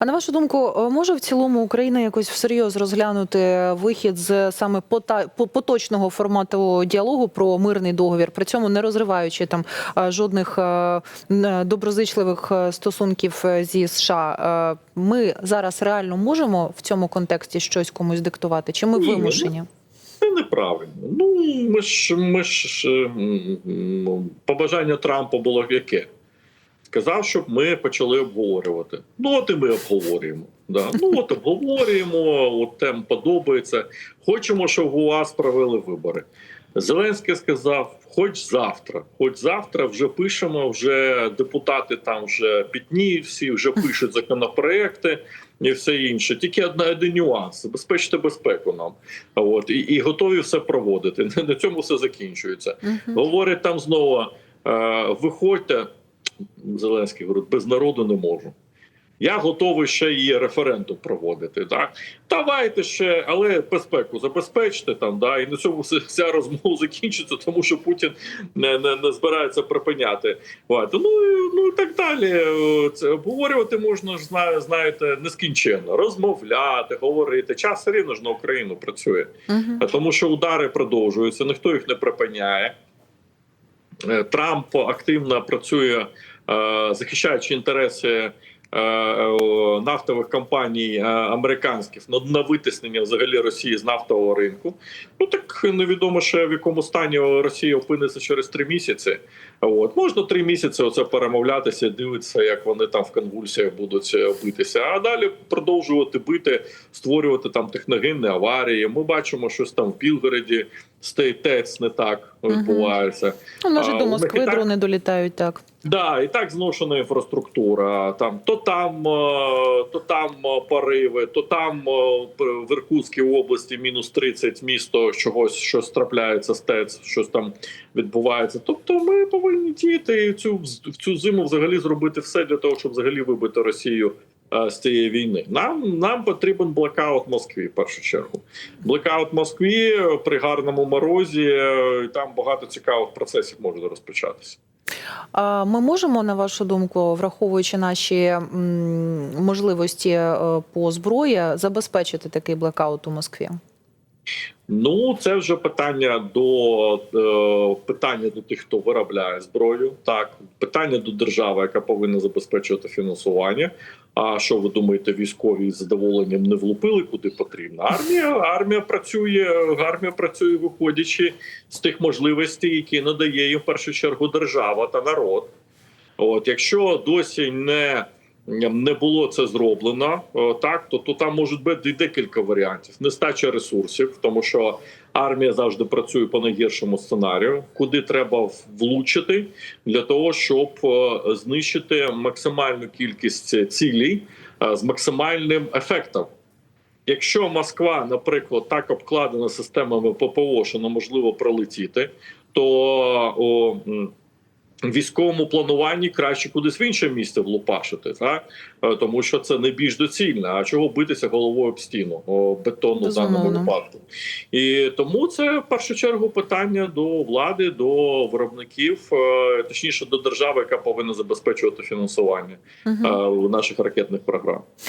А на вашу думку, е, може в цілому Україна якось всерйоз розглянути вихід з саме поточного формату діалогу про мирний договір, при цьому не розриваючи там е, жодних е, доброзичливих е, стосунків е, зі США? Е, Ми зараз реально можемо в цьому контексті щось комусь диктувати? Чи ми Ні, ну, вимушені? Це неправильно. Ну ми ж ми ж побажання Трампа було яке? Сказав, щоб ми почали обговорювати. Ну, от і ми обговорюємо. Да. Ну от обговорюємо, от тем подобається. Хочемо, щоб у вас провели вибори. Зеленський сказав: хоч завтра, хоч завтра вже пишемо, вже депутати там вже пітні, всі вже пишуть законопроекти і все інше. Тільки одна один нюанс: забезпечте безпеку нам. А От і, і готові все проводити. На цьому все закінчується. Мгм. Говорять там знову: е, виходьте. Зеленський говорить, без народу не можу. Я готовий ще і референдум проводити. Так давайте ще, але безпеку забезпечте там. Да, і на цьому вся- розмова закінчиться, тому що Путін не, не, не збирається припиняти. От. Ну, і- ну і так далі. Це обговорювати можна знає- знаєте нескінченно, розмовляти, говорити. Час все рівно ж на Україну працює. Мгм. А Тому що удари продовжуються, ніхто їх не припиняє. Е, Трамп активно працює, е, захищаючи інтереси е, нафтових компаній американських на, витиснення взагалі Росії з нафтового ринку. Ну так невідомо ще в якому стані Росія опиниться через три місяці. От можна три місяці оце перемовлятися, дивитися, як вони там в конвульсіях будуть битися. А далі продовжувати бити, створювати там техногенні аварії. Ми бачимо, щось там в Білгороді стейтець не так відбувається. Ну, А, до Москви так- дрони долітають так. Да, і так зношена інфраструктура. Там то там, е, то там е, пориви, то там е, в Іркутській області мінус 30 місто чогось щось трапляється, стець, щось там відбувається. Тобто, ми повинні діяти і цю в цю зиму взагалі зробити все для того, щоб взагалі вибити Росію. Е, З цієї війни нам нам потрібен блекаут Москві в першу чергу. Блекаут Москві при гарному морозі. е, Там багато цікавих процесів може розпочатися. Ми можемо, на вашу думку, враховуючи наші можливості е, по зброї, забезпечити такий блекаут у Москві? Ну, це вже питання до е, питання до тих, хто виробляє зброю. Так, питання до держави, яка повинна забезпечувати фінансування. А що ви думаєте, військові з задоволенням не влупили куди потрібно? Армія армія працює, армія працює, виходячи з тих можливостей, які надає їм в першу чергу держава та народ. От якщо досі не не було це зроблено, так то, то там можуть бути декілька варіантів. Нестача ресурсів, тому що армія завжди працює по найгіршому сценарію, куди треба влучити для того, щоб е, знищити максимальну кількість цілей е, з максимальним ефектом. Якщо Москва, наприклад, так обкладена системами ППО, що неможливо пролетіти, то о, військовому плануванні краще кудись в інше місце влупашити, так Е, тому що це не більш доцільно. А чого битися головою об стіну бетонну в даному випадку? І тому це в першу чергу питання до влади, до виробників, е, точніше до держави, яка повинна забезпечувати фінансування е, наших ракетних програм.